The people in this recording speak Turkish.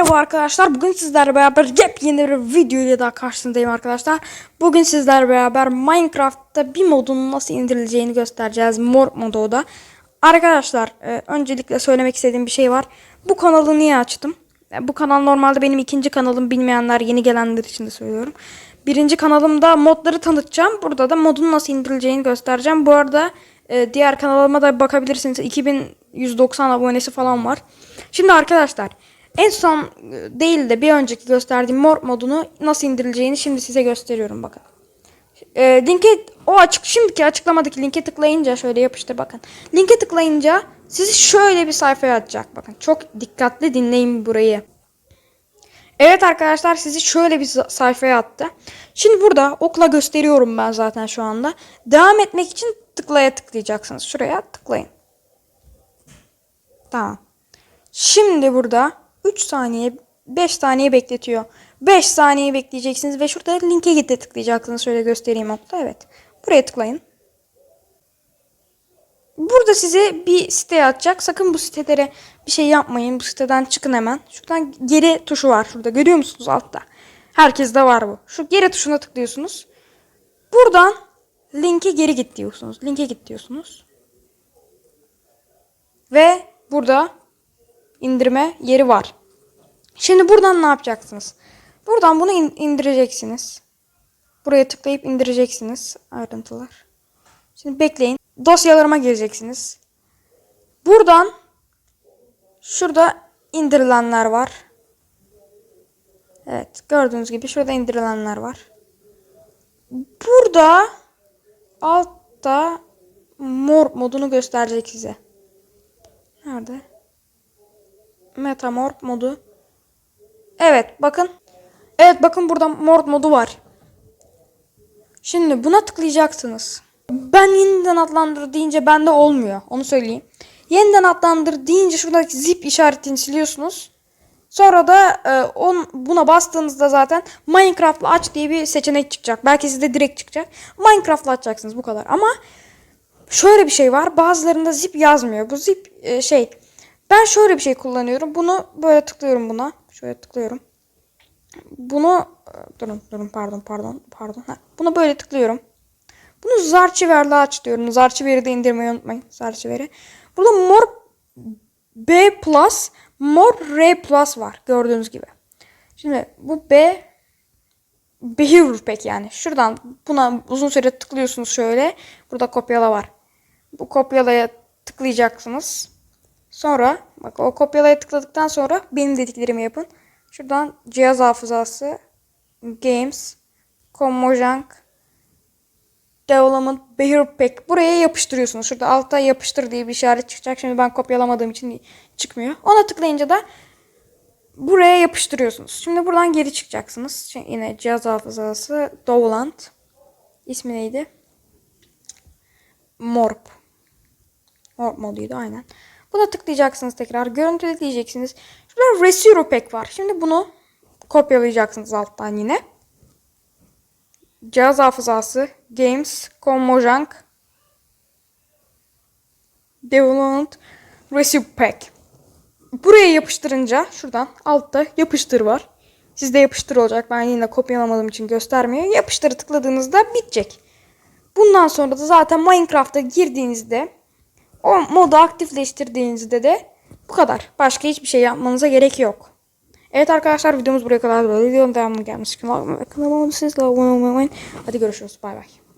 Merhaba arkadaşlar. Bugün sizlerle beraber yepyeni bir video ile daha karşınızdayım arkadaşlar. Bugün sizlerle beraber Minecraft'ta bir modun nasıl indirileceğini göstereceğiz. Mor modu da. Arkadaşlar e, öncelikle söylemek istediğim bir şey var. Bu kanalı niye açtım? E, Bu kanal normalde benim ikinci kanalım. Bilmeyenler yeni gelenler için de söylüyorum. Birinci kanalımda modları tanıtacağım. Burada da modun nasıl indirileceğini göstereceğim. Bu arada e, diğer kanalıma da bakabilirsiniz. 2190 abonesi falan var. Şimdi arkadaşlar en son e, değil de bir önceki gösterdiğim mor modunu nasıl indirileceğini şimdi size gösteriyorum bakın. E, linke o açık şimdiki açıklamadaki linke tıklayınca şöyle yapıştır bakın. Linke tıklayınca sizi şöyle bir sayfaya atacak bakın. Çok dikkatli dinleyin burayı. Evet arkadaşlar sizi şöyle bir sa- sayfaya attı. Şimdi burada okla gösteriyorum ben zaten şu anda. Devam etmek için tıklaya tıklayacaksınız. Şuraya tıklayın. Tamam. Şimdi burada 3 saniye 5 saniye bekletiyor. 5 saniye bekleyeceksiniz ve şurada linke git de tıklayacaksınız. Şöyle göstereyim okla. Evet. Buraya tıklayın. Burada size bir site atacak. Sakın bu sitelere bir şey yapmayın. Bu siteden çıkın hemen. Şuradan geri tuşu var şurada. Görüyor musunuz altta? Herkeste var bu. Şu geri tuşuna tıklıyorsunuz. Buradan linke geri git diyorsunuz. Linke git diyorsunuz. Ve burada indirme yeri var. Şimdi buradan ne yapacaksınız? Buradan bunu in- indireceksiniz. Buraya tıklayıp indireceksiniz ayrıntılar. Şimdi bekleyin. Dosyalarıma gireceksiniz. Buradan şurada indirilenler var. Evet gördüğünüz gibi şurada indirilenler var. Burada altta mor modunu gösterecek size. Nerede? Metamorph modu. Evet bakın. Evet bakın burada mor modu var. Şimdi buna tıklayacaksınız. Ben yeniden adlandır deyince bende olmuyor. Onu söyleyeyim. Yeniden adlandır deyince şuradaki zip işaretini siliyorsunuz. Sonra da e, on, buna bastığınızda zaten Minecraft'la aç diye bir seçenek çıkacak. Belki sizde direkt çıkacak. Minecraft'la açacaksınız bu kadar. Ama şöyle bir şey var. Bazılarında zip yazmıyor. Bu zip e, şey. Ben şöyle bir şey kullanıyorum. Bunu böyle tıklıyorum buna. Şöyle tıklıyorum. Bunu e, durun durun pardon pardon pardon. Ha, bunu böyle tıklıyorum. Bunu Zarchiver'le aç diyorum. Zarchiver'i de indirmeyi unutmayın. Zarchiver'i. Burada mor B plus, mor R plus var. Gördüğünüz gibi. Şimdi bu B Behavior Pack yani. Şuradan buna uzun süre tıklıyorsunuz şöyle. Burada kopyala var. Bu kopyalaya tıklayacaksınız. Sonra bak o kopyalaya tıkladıktan sonra benim dediklerimi yapın. Şuradan cihaz hafızası, games, Mojang, Development Behavior Pack. Buraya yapıştırıyorsunuz. Şurada altta yapıştır diye bir işaret çıkacak. Şimdi ben kopyalamadığım için çıkmıyor. Ona tıklayınca da buraya yapıştırıyorsunuz. Şimdi buradan geri çıkacaksınız. Şimdi yine cihaz hafızası Dowland. İsmi neydi? Morp. Morp moduydu aynen. Buna tıklayacaksınız tekrar. Görüntüle diyeceksiniz. Şurada Resuro Pack var. Şimdi bunu kopyalayacaksınız alttan yine. Cihaz hafızası, Games, Mojang, Development, Recipe Pack. Buraya yapıştırınca şuradan altta yapıştır var. Sizde yapıştır olacak. Ben yine kopyalamadığım için göstermiyor. Yapıştırı tıkladığınızda bitecek. Bundan sonra da zaten Minecraft'a girdiğinizde o modu aktifleştirdiğinizde de bu kadar. Başka hiçbir şey yapmanıza gerek yok. Evet arkadaşlar videomuz buraya kadar böyle. Videonun devamını gelmesi için kanalıma abone olmayı, unutmayın. Hadi görüşürüz. Bay bay.